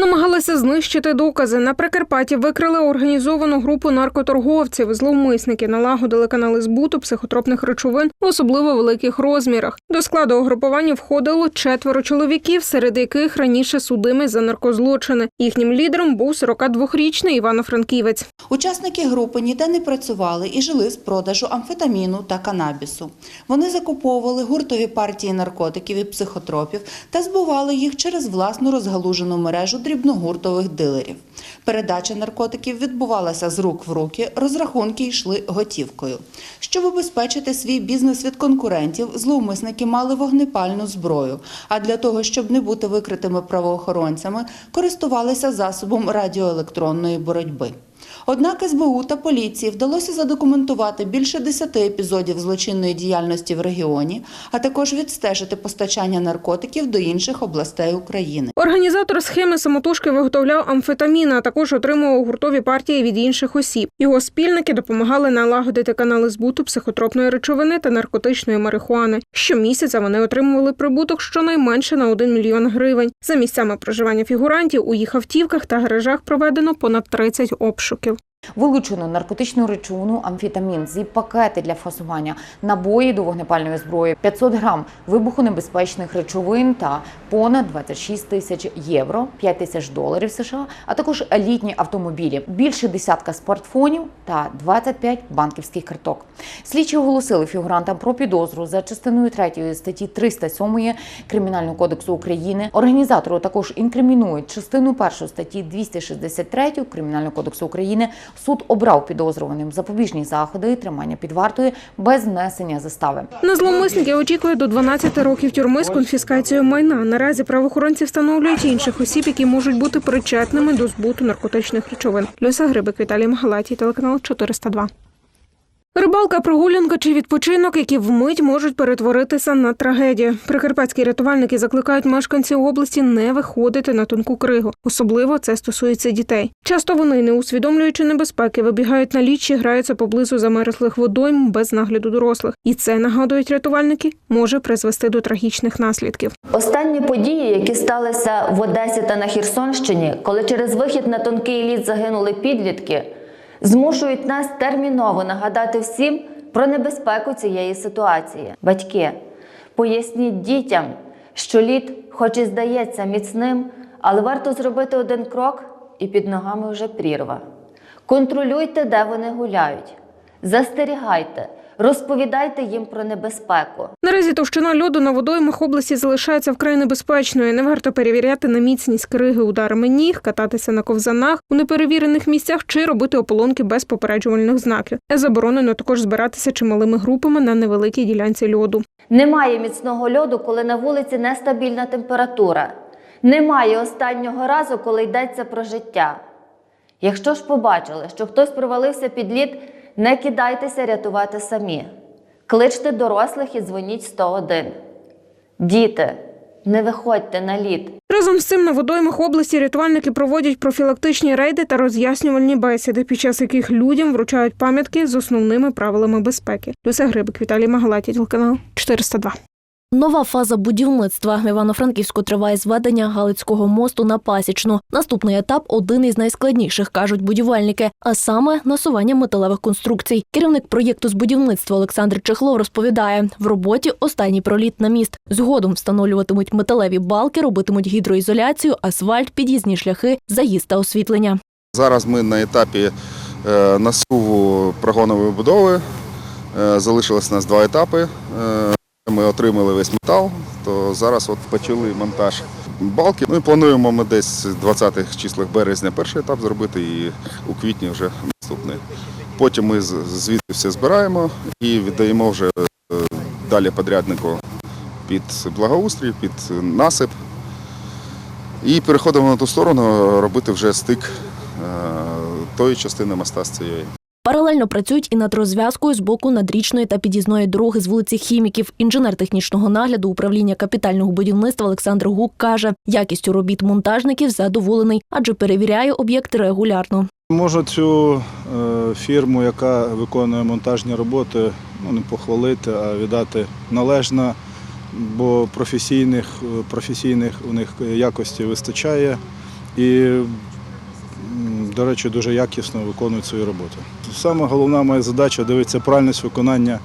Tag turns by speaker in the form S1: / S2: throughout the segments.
S1: Намагалися знищити докази. На Прикарпатті викрили організовану групу наркоторговців. Зловмисники налагодили канали збуту психотропних речовин в особливо великих розмірах. До складу угрупування входило четверо чоловіків, серед яких раніше судими за наркозлочини. Їхнім лідером був 42-річний Івано-Франківець.
S2: Учасники групи ніде не працювали і жили з продажу амфетаміну та канабісу. Вони закуповували гуртові партії наркотиків і психотропів та збували їх через власну розгалужену мережу дрібногуртових дилерів. Передача наркотиків відбувалася з рук в руки, розрахунки йшли готівкою. Щоб убезпечити свій бізнес від конкурентів, зловмисники мали вогнепальну зброю. А для того, щоб не бути викритими правоохоронцями, користувалися засобом радіоелектронної боротьби. Однак СБУ та поліції вдалося задокументувати більше десяти епізодів злочинної діяльності в регіоні, а також відстежити постачання наркотиків до інших областей України.
S1: Організатор схеми самотужки виготовляв амфетамін, а також отримував гуртові партії від інших осіб. Його спільники допомагали налагодити канали збуту психотропної речовини та наркотичної марихуани. Щомісяця вони отримували прибуток щонайменше на 1 мільйон гривень. За місцями проживання фігурантів у їх автівках та гаражах проведено понад 30 обшуків.
S3: Вилучено наркотичну речовину амфетамін, зі пакети для фасування, набої до вогнепальної зброї, 500 грам вибухонебезпечних речовин та понад 26 тисяч євро, 5 тисяч доларів США, а також літні автомобілі, більше десятка смартфонів та 25 банківських карток. Слідчі оголосили фігурантам про підозру за частиною 3 статті 307 Кримінального кодексу України. Організатору також інкримінують частину 1 статті 263 Кримінального кодексу України. Суд обрав підозрюваним запобіжні заходи і тримання під вартою без внесення застави.
S1: На зловмисників очікує до 12 років тюрми з конфіскацією майна. Наразі правоохоронці встановлюють інших осіб, які можуть бути причетними до збуту наркотичних речовин. Люся Грибик, Віталій Магалатій, телеканал 402. Рибалка, прогулянка чи відпочинок, які вмить можуть перетворитися на трагедію. Прикарпатські рятувальники закликають мешканців області не виходити на тонку кригу. Особливо це стосується дітей. Часто вони, не усвідомлюючи небезпеки, вибігають на лід чи граються поблизу замерзлих водойм без нагляду дорослих. І це нагадують рятувальники, може призвести до трагічних наслідків.
S4: Останні події, які сталися в Одесі та на Херсонщині, коли через вихід на тонкий лід загинули підлітки, змушують нас терміново нагадати всім про небезпеку цієї ситуації. Батьки, поясніть дітям, що лід, хоч і здається міцним, але варто зробити один крок, і під ногами вже прірва. Контролюйте, де вони гуляють. Застерігайте, розповідайте їм про небезпеку.
S1: Наразі товщина льоду на водоймах області залишається вкрай небезпечною. Не варто перевіряти на міцність криги ударами ніг, кататися на ковзанах у неперевірених місцях чи робити ополонки без попереджувальних знаків. Заборонено також збиратися чималими групами на невеликій ділянці льоду.
S4: Немає міцного льоду, коли на вулиці нестабільна температура. Немає останнього разу, коли йдеться про життя. Якщо ж побачили, що хтось провалився під лід, не кидайтеся рятувати самі. Кличте дорослих і дзвоніть 101. Діти, не виходьте на лід.
S1: Разом з цим на водоймах області рятувальники проводять профілактичні рейди та роз'яснювальні бесіди, під час яких людям вручають пам'ятки з основними правилами безпеки. Люся Грибик, Віталій Магалаті, телеканал 402.
S5: Нова фаза будівництва Івано-Франківську триває зведення Галицького мосту на Пасічну. Наступний етап один із найскладніших, кажуть будівельники, а саме насування металевих конструкцій. Керівник проєкту з будівництва Олександр Чехлов розповідає: в роботі останній проліт на міст. Згодом встановлюватимуть металеві балки, робитимуть гідроізоляцію, асфальт, під'їзні шляхи, заїзд та освітлення.
S6: Зараз ми на етапі е, насуву прогонової будови. Е, Залишилось у нас два етапи. Е, Ми отримали весь метал, то зараз от почали монтаж балки. Ну і плануємо ми десь в 20-х числах березня перший етап зробити і у квітні вже наступний. Потім ми звідти все збираємо і віддаємо вже е, далі подряднику під благоустрій, під насип. І переходимо на ту сторону робити вже стик е, тої частини моста з цієї.
S5: Паралельно працюють і над розв'язкою з боку надрічної та під'їзної дороги з вулиці Хіміків. Інженер технічного нагляду управління капітального будівництва Олександр Гук каже, якістю робіт монтажників задоволений, адже перевіряє об'єкти регулярно.
S7: Можу цю е, фірму, яка виконує монтажні роботи, ну не похвалити, а віддати належно, бо професійних, професійних у них якості вистачає. і, до речі, дуже якісно виконують свою роботу. Саме головна моя задача дивитися правильність виконання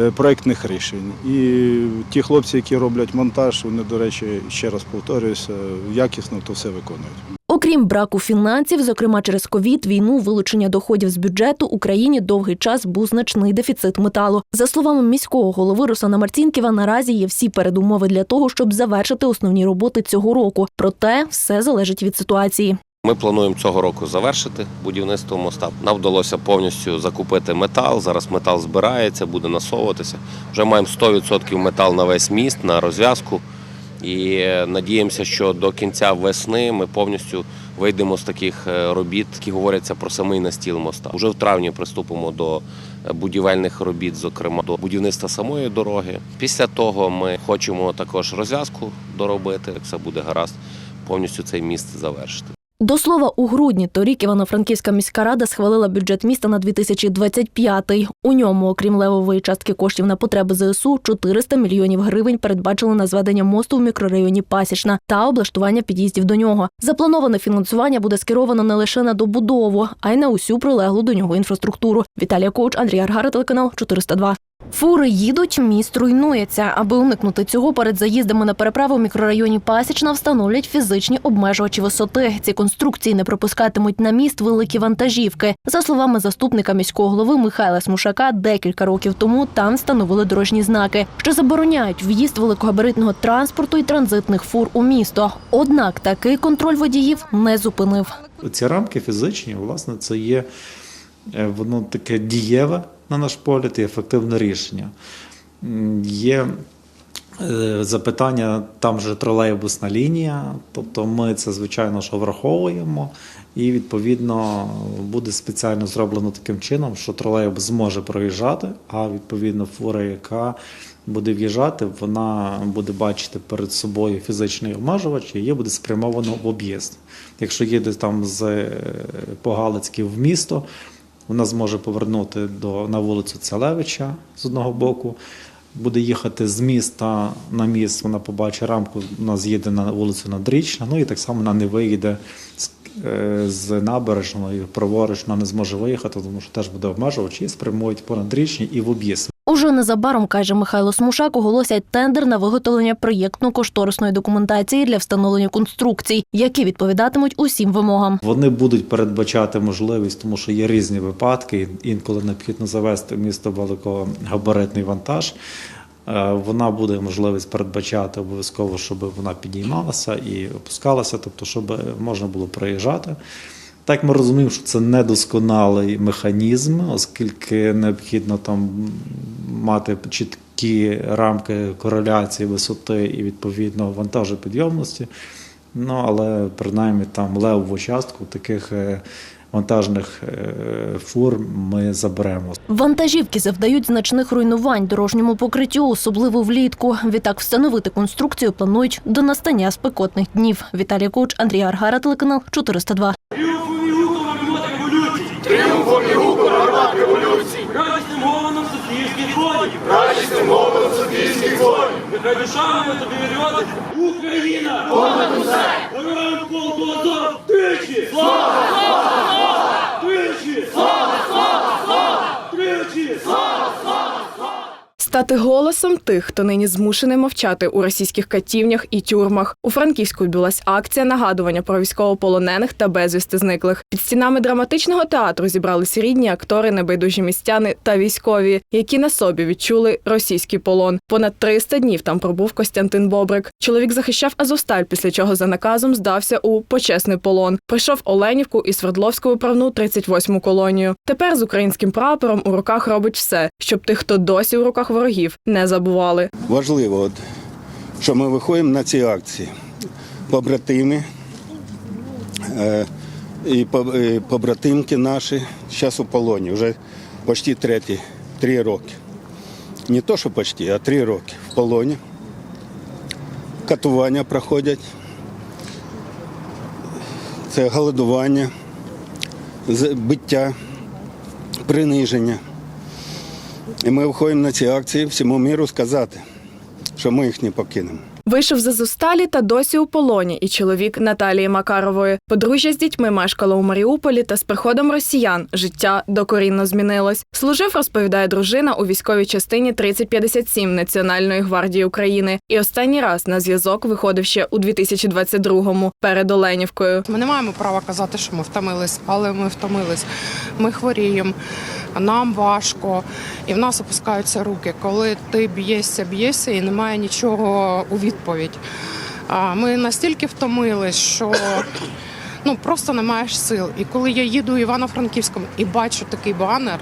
S7: е, проєктних рішень. І ті хлопці, які роблять монтаж, вони, до речі, ще раз повторююся, якісно то все виконують.
S5: Окрім браку фінансів, зокрема через ковід, війну, вилучення доходів з бюджету, Україні довгий час був значний дефіцит металу. За словами міського голови Руслана Марцінківа, наразі є всі передумови для того, щоб завершити основні роботи цього року. Проте все залежить від ситуації.
S8: Ми плануємо цього року завершити будівництво моста. Нам вдалося повністю закупити метал. Зараз метал збирається, буде насовуватися. Вже маємо 100% метал на весь міст, на розв'язку. І е, надіємося, що до кінця весни ми повністю вийдемо з таких е, робіт, які говоряться про самий настіл моста. Уже в травні приступимо до е, будівельних робіт, зокрема до будівництва самої дороги. Після того ми хочемо також розв'язку доробити. Як все буде гаразд, повністю цей міст завершити.
S5: До слова, у грудні торік Івано-Франківська міська рада схвалила бюджет міста на 2025. У ньому, окрім левової частки коштів на потреби ЗСУ, 400 мільйонів гривень передбачили на зведення мосту в мікрорайоні Пасічна та облаштування під'їздів до нього. Заплановане фінансування буде скеровано не лише на добудову, а й на усю прилеглу до нього інфраструктуру. Віталія Коуч, Андрій Аргара, телеканал 402. Фури їдуть, міст руйнується. Аби уникнути цього, перед заїздами на переправу в мікрорайоні Пасічна встановлять фізичні обмежувачі висоти. Ці конструкції не пропускатимуть на міст великі вантажівки. За словами заступника міського голови Михайла Смушака, декілька років тому там встановили дорожні знаки, що забороняють в'їзд великогабаритного транспорту і транзитних фур у місто. Однак такий контроль водіїв не зупинив.
S9: Ці рамки фізичні, власне, це є е, воно таке дієве, на наш погляд, і ефективне рішення. Є е, запитання, там же тролейбусна лінія, тобто ми це, звичайно, що враховуємо, і відповідно буде спеціально зроблено таким чином, що тролейбус зможе проїжджати, а відповідно фура, яка буде в'їжджати, вона буде бачити перед собою фізичний обмежувач, і її буде спрямовано в об'їзд. Якщо їде там з е, Погалицьків в місто, вона зможе повернути до, на вулицю Целевича з одного боку. Буде їхати з міста на міст, вона побачить рамку, вона з'їде на вулицю Надрічна, ну і так само вона не виїде з, з набережної, праворуч вона не зможе виїхати, тому що теж буде обмежувач і спрямують по Надрічній і в об'їзд.
S5: Уже незабаром, каже Михайло Смушак, оголосять тендер на виготовлення проєктно-кошторисної документації для встановлення конструкцій, які відповідатимуть усім вимогам.
S9: Вони будуть передбачати можливість, тому що є різні випадки. Інколи необхідно завести в місто великогабаритний вантаж. Е, Вона буде можливість передбачати обов'язково, щоб вона підіймалася і опускалася, тобто, щоб можна було проїжджати. Так ми розуміємо, що це недосконалий механізм, оскільки необхідно там мати чіткі рамки кореляції висоти і відповідно вантажопідйомності. Ну, але принаймні там левову частку таких е, вантажних е, фур ми заберемо.
S5: Вантажівки завдають значних руйнувань дорожньому покриттю, особливо влітку. Відтак встановити конструкцію планують до настання спекотних днів. Віталій Коч, Андрій Аргара, телеканал 402.
S10: Радісним головам Софійських воїнів! Радісним головам Софійських воїнів! Нехай душа моя тобі вірювати! Україна! Понад усе! Героям полку Азов! Тричі! Слава! Слава! Слава! Тричі! Слава!
S11: Стати голосом тих, хто нині змушений мовчати у російських катівнях і тюрмах. У Франківську відбулась акція нагадування про військовополонених та безвісти зниклих. Під стінами драматичного театру зібрались рідні актори, небайдужі містяни та військові, які на собі відчули російський полон. Понад 300 днів там пробув Костянтин Бобрик. Чоловік захищав Азовсталь, після чого за наказом здався у почесний полон. Прийшов Оленівку і Свердловську виправну 38-му колонію. Тепер з українським прапором у руках робить все, щоб тих, хто досі у руках ворогів, не забували.
S12: Важливо, от, що ми виходимо на ці акції. Побратими е, і по- і побратимки наші зараз у полоні, вже почти треті, три роки. Не то, що почти, а три роки в полоні. Катування проходять. Це голодування, биття, приниження. І ми виходимо на ці акції всьому міру сказати, що ми їх не покинемо.
S11: Вийшов за зусталі та досі у полоні, і чоловік Наталії Макарової. Подружжя з дітьми мешкало у Маріуполі та з приходом росіян життя докорінно змінилось. Служив, розповідає дружина, у військовій частині 3057 Національної гвардії України. І останній раз на зв'язок виходив ще у 2022-му перед Оленівкою.
S13: Ми не маємо права казати, що ми втомились, але ми втомились. Ми хворіємо, нам важко, і в нас опускаються руки. Коли ти б'єшся, б'єшся і немає нічого у відповідь. Ми настільки втомились, що ну просто не маєш сил. І коли я їду в Івано-Франківському і бачу такий банер,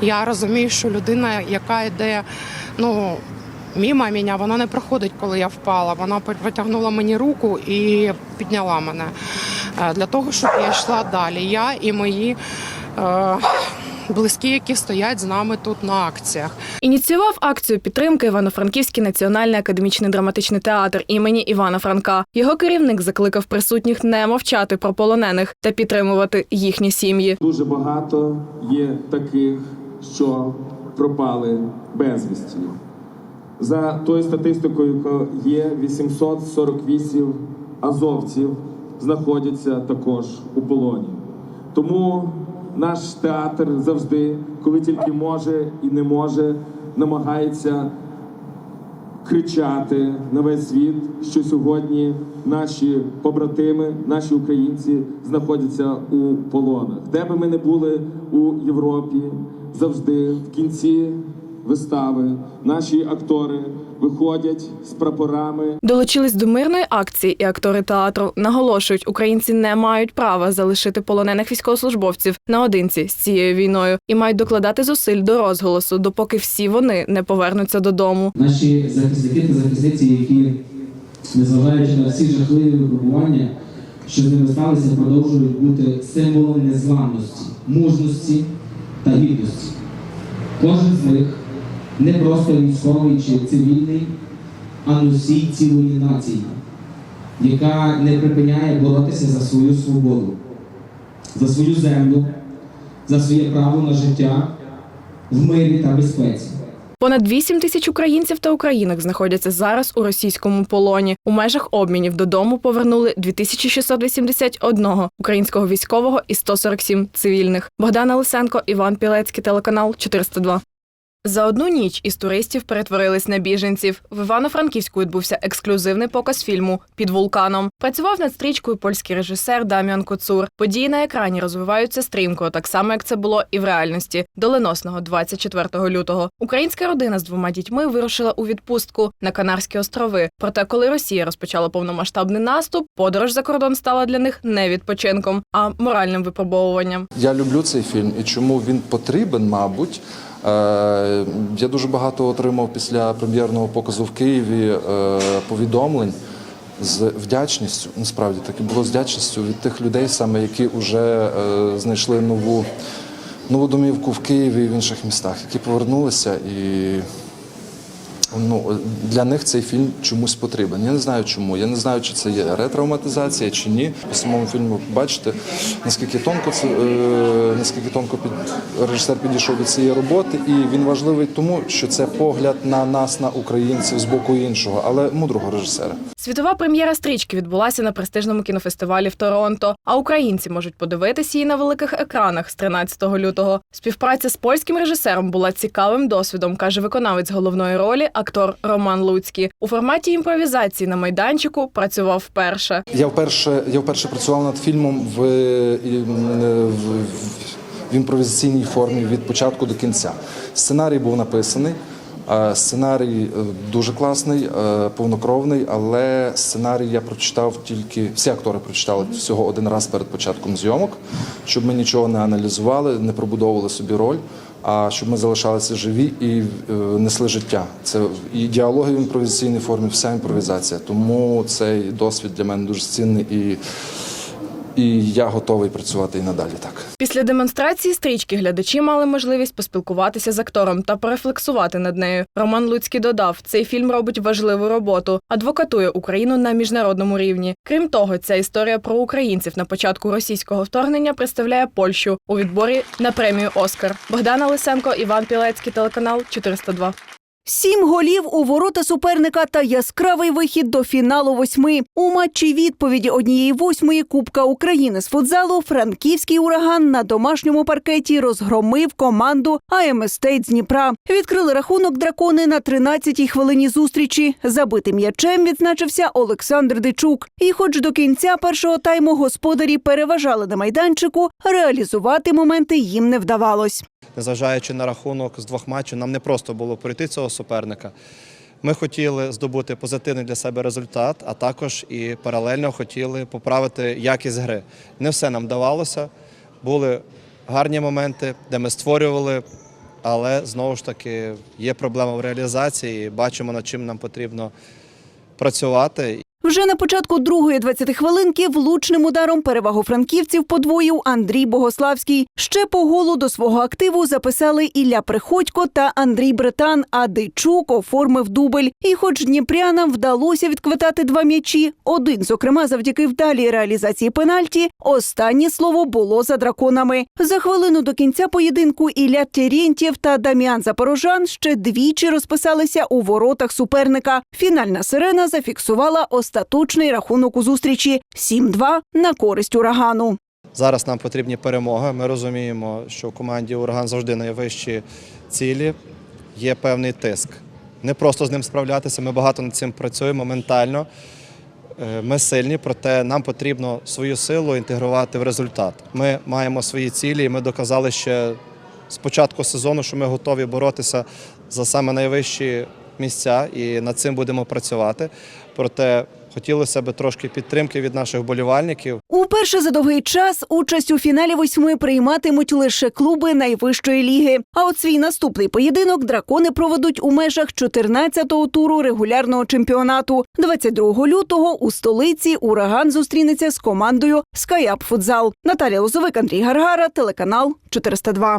S13: я розумію, що людина, яка йде, ну. Міма мене, вона не проходить, коли я впала. Вона протягнула мені руку і підняла мене е, для того, щоб я йшла далі. Я і мої е, близькі, які стоять з нами тут на акціях.
S11: Ініціював акцію підтримки Івано-Франківський національний академічний драматичний театр імені Івана Франка. Його керівник закликав присутніх не мовчати про полонених та підтримувати їхні сім'ї.
S10: Дуже багато є таких, що пропали безвісті. За тою статистикою, яка є 848 азовців знаходяться також у полоні. Тому наш театр завжди, коли тільки може і не може, намагається кричати на весь світ, що сьогодні наші побратими, наші українці знаходяться у полонах. Де би ми не були у Європі, завжди в кінці вистави наші актори виходять з прапорами
S11: Долучились до мирної акції, і актори театру наголошують, українці не мають права залишити полонених військовослужбовців наодинці з цією війною і мають докладати зусиль до розголосу, допоки всі вони не повернуться додому.
S14: Наші захисники та захисниці, які, незважаючи на всі жахливі випробування, що з ними сталися, продовжують бути символом незламності, мужності та гідності. Кожен з них не просто військовий чи цивільний, а носій цілої нації, яка не припиняє боротися за свою свободу, за свою землю, за своє право на життя в мирі та безпеці.
S11: Понад 8 тисяч українців та українок знаходяться зараз у російському полоні. У межах обмінів додому повернули 2681 українського військового і 147 цивільних. Богдана Лисенко, Іван Пілецький, телеканал 402. За одну ніч із туристів перетворились на біженців. В Івано-Франківську відбувся ексклюзивний показ фільму Під вулканом. Працював над стрічкою польський режисер Дам'ян Коцур. Події на екрані розвиваються стрімко, так само як це було і в реальності. Доленосного 24 лютого. Українська родина з двома дітьми вирушила у відпустку на Канарські острови. Проте, коли Росія розпочала повномасштабний наступ, подорож за кордон стала для них не відпочинком, а моральним випробовуванням.
S15: Я люблю цей фільм і чому він потрібен, мабуть. Е, Я дуже багато отримав після прем'єрного показу в Києві е, повідомлень з вдячністю. Насправді так було з вдячністю від тих людей, саме які вже е, знайшли нову, нову домівку в Києві і в інших містах, які повернулися і. Ну, для них цей фільм чомусь потрібен. Я не знаю чому. Я не знаю, чи це є ретравматизація чи ні. По самому фільму бачите, наскільки тонко це е, наскільки тонко під режисер підійшов до цієї роботи, і він важливий тому, що це погляд на нас, на українців з боку іншого, але мудрого режисера.
S11: Світова прем'єра стрічки відбулася на престижному кінофестивалі в Торонто. А українці можуть подивитися її на великих екранах з 13 лютого. Співпраця з польським режисером була цікавим досвідом, каже виконавець головної ролі, актор Роман Луцький. У форматі імпровізації на майданчику працював вперше.
S15: Я вперше, я вперше працював над фільмом в, м, в, в імпровізаційній формі від початку до кінця. Сценарій був написаний. Сценарій е, дуже класний, е, повнокровний, але сценарій я прочитав тільки всі актори прочитали всього один раз перед початком зйомок, щоб ми нічого не аналізували, не пробудовували собі роль, а щоб ми залишалися живі і е, несли життя. Це і діалоги в імпровізаційній формі, вся імпровізація. Тому цей досвід для мене дуже цінний і, і я готовий працювати і надалі так.
S11: Після демонстрації стрічки глядачі мали можливість поспілкуватися з актором та порефлексувати над нею. Роман Луцький додав, цей фільм робить важливу роботу, адвокатує Україну на міжнародному рівні. Крім того, ця історія про українців на початку російського вторгнення представляє Польщу у відборі на премію Оскар. Богдана Лисенко, Іван Пілецький, телеканал 402.
S16: Сім голів у ворота суперника та яскравий вихід до фіналу восьми. У матчі відповіді однієї восьмої Кубка України з футзалу франківський ураган на домашньому паркеті розгромив команду АМ Стейт з Дніпра. Відкрили рахунок дракони на 13-й хвилині зустрічі. Забитим м'ячем відзначився Олександр Дичук. І, хоч до кінця першого тайму господарі переважали на майданчику, реалізувати моменти їм не вдавалось.
S17: незважаючи на рахунок з двох матчів, нам не просто було пройти цього суперника. Ми хотіли здобути позитивний для себе результат, а також і паралельно хотіли поправити якість гри. Не все нам давалося. Були гарні моменти, де ми створювали, але знову ж таки є проблема в реалізації. Бачимо, над чим нам потрібно працювати.
S16: Вже на початку другої 20 хвилинки влучним ударом перевагу франківців подвоїв Андрій Богославський. Ще по голу до свого активу записали Ілля Приходько та Андрій Бретан, а Дичук оформив дубль. І хоч дніпрянам вдалося відквитати два м'ячі, один, зокрема, завдяки вдалій реалізації пенальті, останнє слово було за драконами. За хвилину до кінця поєдинку Ілля Терентєв та Дам'ян Запорожан ще двічі розписалися у воротах суперника. Фінальна сирена зафіксувала остаточний рахунок у зустрічі 7-2 на користь урагану.
S17: Зараз нам потрібні перемоги. Ми розуміємо, що в команді Ураган завжди найвищі цілі. Є певний тиск. Не просто з ним справлятися. Ми багато над цим працюємо ментально. Е, Ми сильні, проте нам потрібно свою силу інтегрувати в результат. Ми маємо свої цілі, і ми доказали ще з початку сезону, що ми готові боротися за саме найвищі місця, і над цим будемо працювати. Проте хотілося б трошки підтримки від наших вболівальників.
S16: Уперше за довгий час участь у фіналі восьми прийматимуть лише клуби найвищої ліги. А от свій наступний поєдинок дракони проведуть у межах 14-го туру регулярного чемпіонату. 22 лютого у столиці ураган зустрінеться з командою Скаяп Футзал. Наталія Лозовик, Андрій Гаргара, телеканал 402.